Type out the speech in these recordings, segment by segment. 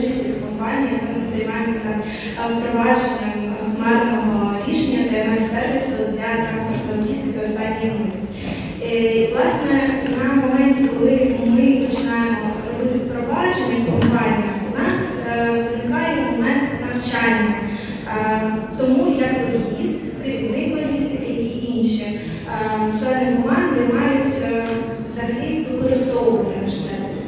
урочистість компанії. Ми займаємося е, впровадженням хмарного рішення ТМС-сервісу для транспортної логістики останньої мити. І, власне, на моменті, коли ми починаємо робити впровадження в компаніях, у нас е, виникає момент навчання. Е, Тому як логіст, керівник логістики і інші е, члени команди мають е, взагалі використовувати наш сервіс.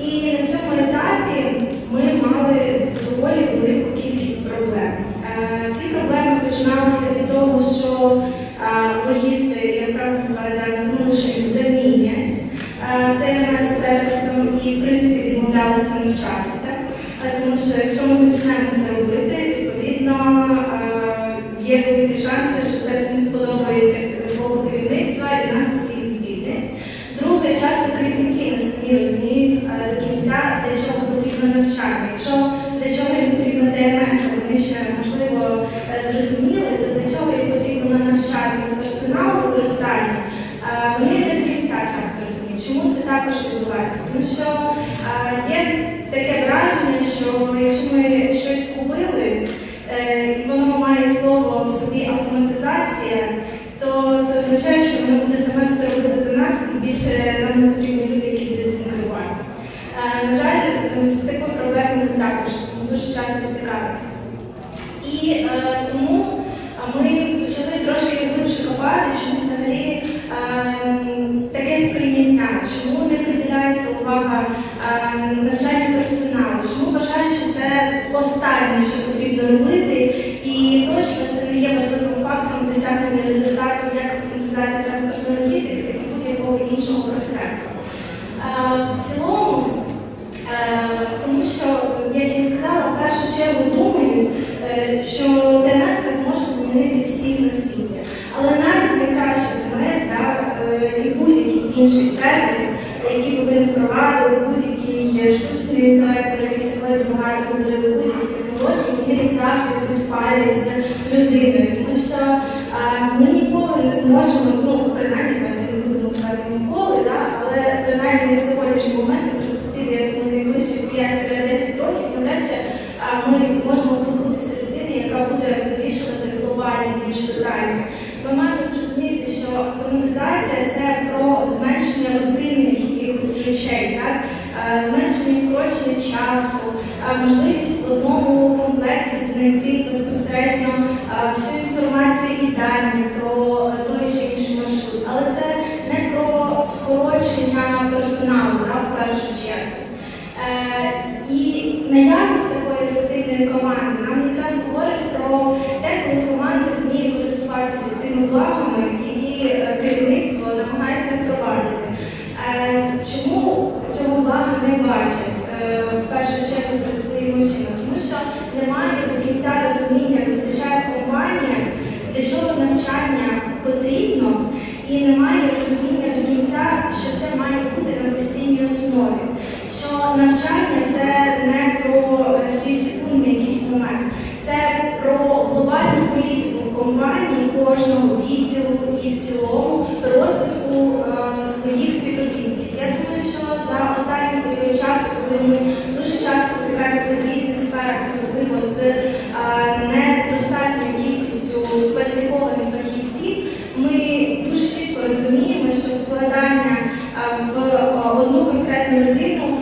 І на цьому етапі ми мали доволі велику кількість проблем. Е, Ці проблеми починалися від того, що е, логісти, як правильно сказати, думали, що їх замінять ТМС-сервісом і, в принципі, відмовлялися навчатися. Е, Тому що якщо ми почнемо це робити, відповідно е, є шанси, що це всім сподобається боку керівництва і нас усіх звільнять. Друге, часто керівники не самі розуміють е, до кінця, для чого потрібно навчання. Якщо для чого їм потрібно ТМС, вони ще можливо е, зрозуміли, то для чого їм потрібно на навчання персоналу використання, е, вони не до кінця часто розуміють. Чому це також відбувається? Тому що е, є таке враження, що якщо ми щось купили, е, і воно має слово в собі автоматизація, то це означає, що воно буде саме все робити за нас, і більше нам не потрібні люди, які будуть цим керувати. Е, На жаль, з такою проблемою ми також дуже часто стикалися. І е, тому е, ми почали трошки глибше копати, чому взагалі е, таке сприйняття, чому не приділяється увага е, навчанню персоналу, чому вважають, що це останнє, що потрібно робити, і точно це не є важливим фактором досягнення результату як автоматизації транспортної логістики, так і будь-якого іншого процесу. Е, В цілому, е, тому що, як я сказала, в першу чергу думають, е, що ДНС зможе змінити всіх на світі. Але навіть найкраще ДНС, да, і будь-який інший сервіс, який би ви впровадили, будь-який штучний інтелект, який сьогодні багато говорили, будь-які вони завжди йдуть парі з людиною. Тому що е, ми ніколи не зможемо, ну, принаймні, ми не будемо казати ніколи, да, але принаймні на сьогоднішній момент, в перспективі, як ми найближчі 5-10 років, навряд чи ми зможемо позбутися людини, яка буде вирішувати глобальні більш питання. Ми маємо зрозуміти, що автоматизація це про зменшення рутинних якихось речей, так? Е, зменшення скорочення часу, е, можливість в одному комплекті знайти безпосередньо е, всю інформацію і дані про той чи інший маршрут. Але це не про скорочення персоналу так, в першу чергу. І наявність такої ефективної команди нам якраз говорить про aprenderam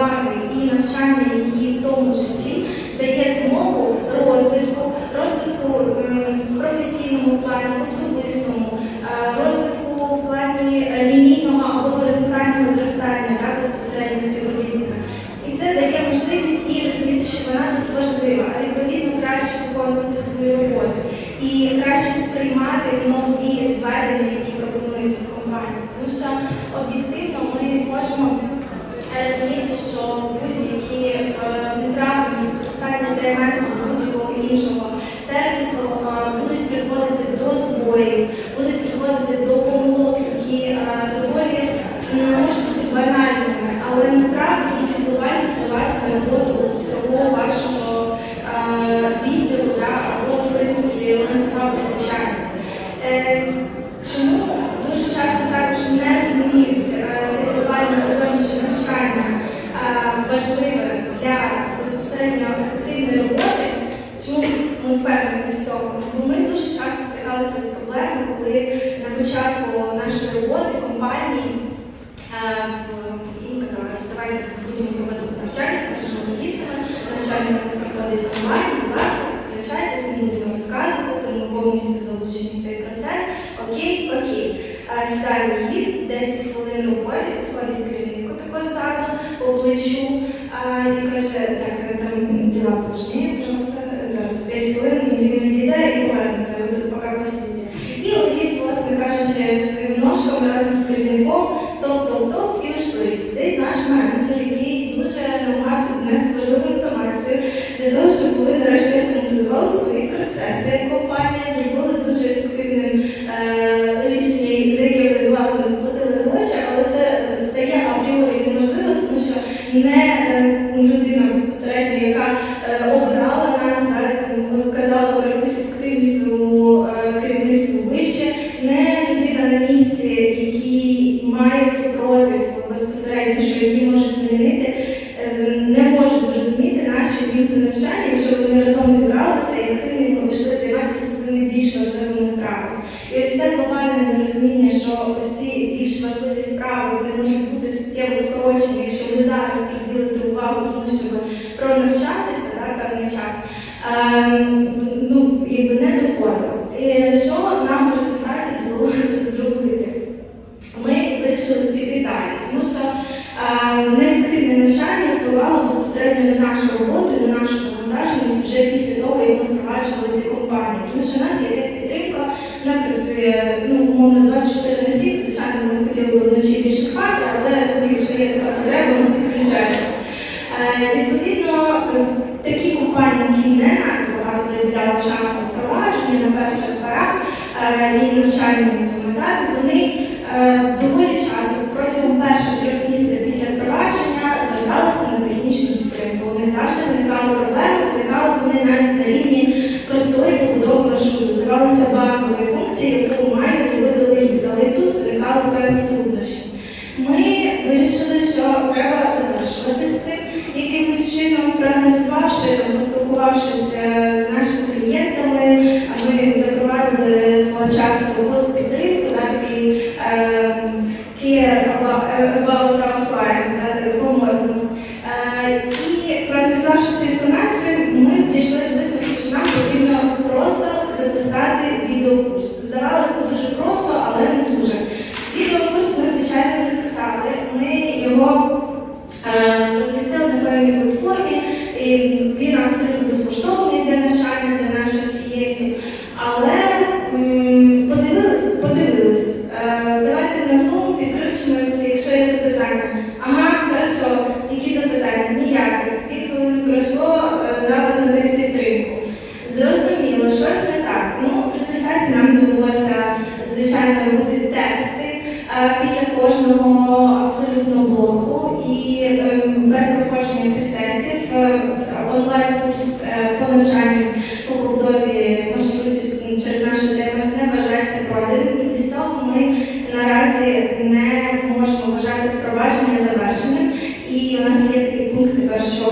уваги і навчання її в тому числі дає змогу розвитку, розвитку ем, в професійному плані, в особистому, е, розвитку в плані лінійного або горизонтального зростання да, безпосередньо співробітника. І це дає можливість їй розуміти, що вона тут важлива, а відповідно краще виконувати свою роботу і краще сприймати нові введення, які пропонуються компанії. Тому що об'єктивно ми можемо Е, розуміти, що будь-які е, неправильні використання ДМС або будь-якого іншого сервісу е, будуть призводити до збоїв, будуть призводити до помилок, які доволі можуть бути банальними, але насправді і відбувають впливати на роботу всього вашого. Безпосередньо ефективної роботи? Чому ми впевнені в цьому? Бо ми дуже часто стикалися з проблемою, коли на початку нашої роботи компанії е, ну, казали, давайте будемо проводити навчання з вашими логістами, навчання у нас проходить онлайн, будь ласка, включайтеся, ми будемо розказувати, ми повністю залучені в цей процес. Окей, окей. А, Сідає логіст, 10 хвилин роботи, підходить керівнику такого саду по а, і каже, так, там діла пожні, безпосередньо, що її можуть замінити, е, не можуть зрозуміти наші це навчання, якщо вони разом зібралися і активненько пішли займатися своїми більш важливими справами. І ось це глобальне нерозуміння, що ось ці більш важливі справи вони можуть бути суттєво скорочені, якщо ви зараз приділите увагу тому, щоб пронавчатися да, певний час. Ем, ну, якби не доходило. І що нам в результаті довелося зробити? Ми вирішили піти далі, тому що е, неефективне навчання на нашу роботу, на нашу завантаженість вже після того, як ми впроваджували ці компанії. Тому що в нас є підтримка, вона працює ну, умовно 24 на 7, звичайно, ми хотіли вночі більше спати, але якщо є така потреба, ми підключаємося. Е, Відповідно, такі компанії, які не надто багато приділяли часу впровадженню на перших порах е, і навчанню на цьому етапі, вони е, доволі часто протягом перших трьох місяців після впровадження зверталися на технічну Вони завжди виникали проблеми, виникали вони навіть на рівні простої побудови маршруту. Здавалося базової функції, яку має зробити логіст, але тут виникали певні труднощі. Ми вирішили, що треба завершувати з цим якимось чином, проаналізувавши, поспілкувавшись е, з нашими клієнтами, а ми запровадили свого часу госпідтримку, да, такий ем, care about, about our clients, да, так, по-модному. Е, І проаналізувавши цю інформацію, ми дійшли до висновку, що нам потрібно просто записати відеокурс. Здавалося, це дуже просто, але не дуже. Відеокурс ми, звичайно, записали. Ми його е, розмістили на певній платформі, і він абсолютно безкоштовний для навчання кожного абсолютно блоку. І ем, без проходження цих тестів е, онлайн-курс е, по навчанню по побудові маршрутів через наше ДМС не вважається пройденим. І без цього ми наразі не можемо вважати впровадження завершеним. І у нас є такий пункт тепер, що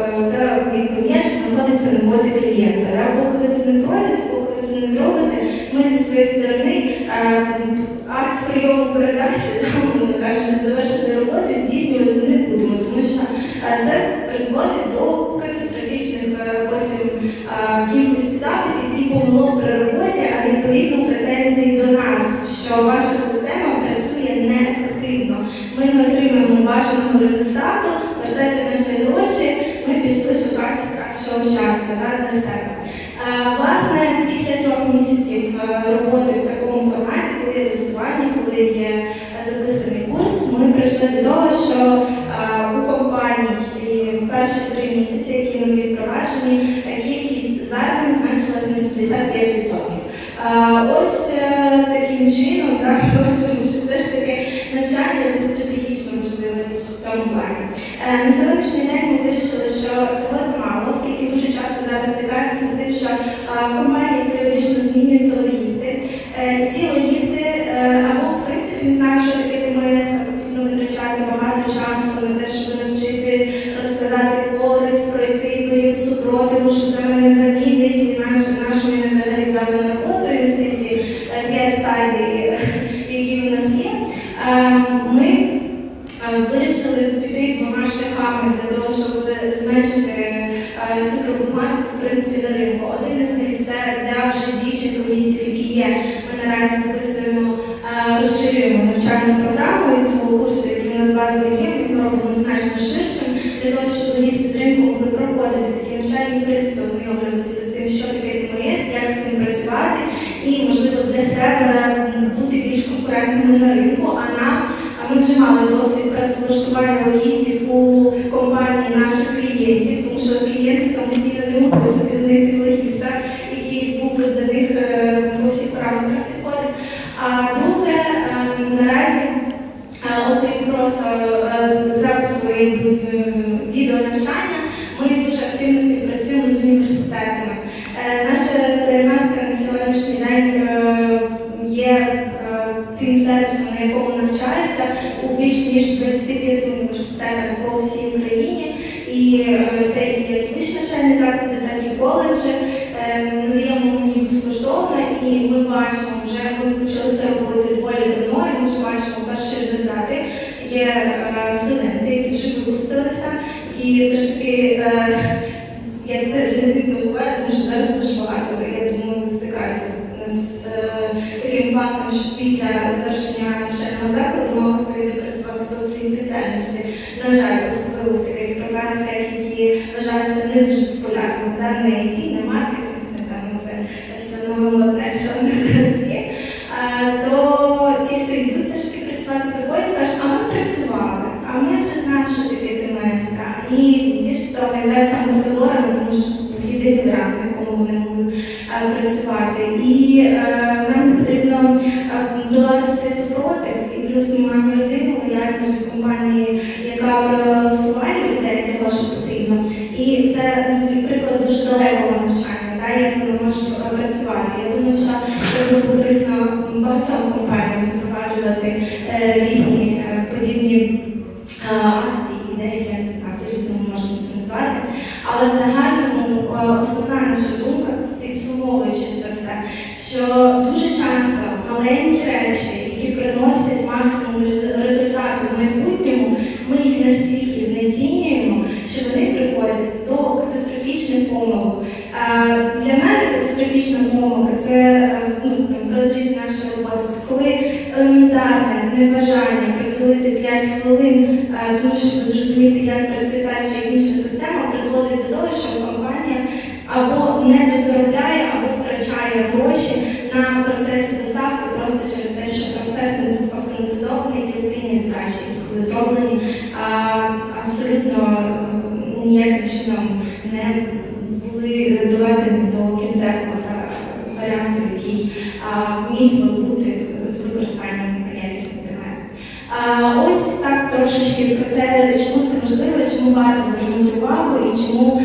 е, це якби м'яч знаходиться на боці клієнта. Да? Поки ви це не пройдете, поки ви це не зробите, ми зі своєї сторони акт прийому передачі, да, мовно кажучи, завершити роботи здійснювати не будемо, тому що це призводить до катастрофічних е, потім кількості запитів і помилок при роботі, а відповідно претензій до нас, що ваша система працює неефективно. Ми не отримуємо бажаного результату, вертайте наші гроші, ми пішли шукати кращого щастя для себе. Е, Власне, після місяців е, роботи в такому форматі, коли є тестування, коли є записаний курс, ми прийшли до того, що е, у компанії перші три місяці, які нові впроваджені, е, кількість звернень зменшилась на 75%. Ось таким чином так, бачимо, що все ж таки навчання це стратегічно важливе в цьому плані. На сьогоднішній день ми вирішили, що цього замало, оскільки дуже часто зараз стикаємося з тим, що в компанії. Вирішили піти двома шляхами для того, щоб зменшити е, цю проблематику в принципі на ринку. Один із них це для вже діючих логістів, які є. Ми наразі записуємо, е, розширюємо навчальну програму цього курсу, який у нас базовий є, ми робимо значно ширшим, для того, щоб логісти з ринку могли проходити такі навчання, і, в принципі, ознайомлюватися з тим, що таке ТМС, як з цим працювати, і можливо для себе бути більш конкурентними на ринку. А нам ми вже мали досвід працевлаштування логістів у компанії наших клієнтів, тому що клієнти самостійно не могли собі знайти логіста, який був для них е, по всіх параметрах підходить. А друге, е, наразі, е, окрім просто запису відеонавчання, ми дуже активно співпрацюємо з університетами. Е, Наша ТМС на сьогоднішній день е, є е, тим сервісом, на якому навчаються у більш ніж 25 університетах по всій Україні. І е, це і як вищі навчальні заклади, так і коледжі. Е, Надаємо ми їм безкоштовно, і ми бачимо вже ми почали це робити доволі давно, і ми вже бачимо перші результати. Є е, студенти, які вже випустилися, які все ж таки. е, це дивно тому що зараз дуже багато, я думаю, стикаються з, з е, таким фактом, що після завершення навчального закладу мало хто йде працювати по своїй спеціальності. На жаль, особливо в таких професіях, які вважаються не дуже популярними, да? не IT, не маркетинг, не там це все модне, що в нас зараз є. А, то ті, хто йдуть все ж таки працювати, приходять, кажуть, а ми працювали, а ми вже знаємо, що таке ТМСК. І більш того, являються амбасадорами, тому що в єдиний грант, на якому вони будуть е, працювати. І е, нам потрібно е, долати цей супротив. І плюс ми маємо людину в реальній вже компанії, яка просуває людей того, що потрібно. І це ну, приклад дуже далекого навчання, да, як воно може е, працювати. Я думаю, що це буде корисно багатьом компаніям запроваджувати різні подібні акції, ідеї, я не знаю, по-різному можна це назвати. Але в загальному е, основна наша думка, підсумовуючи це все, що дуже часто маленькі речі, які приносять максимум рез- результату в майбутньому, ми їх настільки знецінюємо, що вони приводять до катастрофічних помилок. Е, Для мене катастрофічна помилка це е, в- ну, там, в це коли елементарне небажання приділити 5 хвилин, е, тому щоб зрозуміти, як працює та чи інша система, призводить до того, що компанія або не дозаробляє, або втрачає гроші на процесі доставки просто через те, що процес не був автоматизований, і рутинні задачі, які були зроблені абсолютно ніяким чином не були доведені до кінцевого та варіанту, який міг би бути з використанням якісних ТМС. Ось так трошечки про те, чому це важливо, чому варто звернути увагу і чому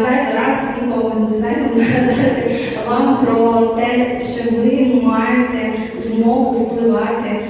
зайвий раз не буде нагадати вам про те, що ви маєте змогу впливати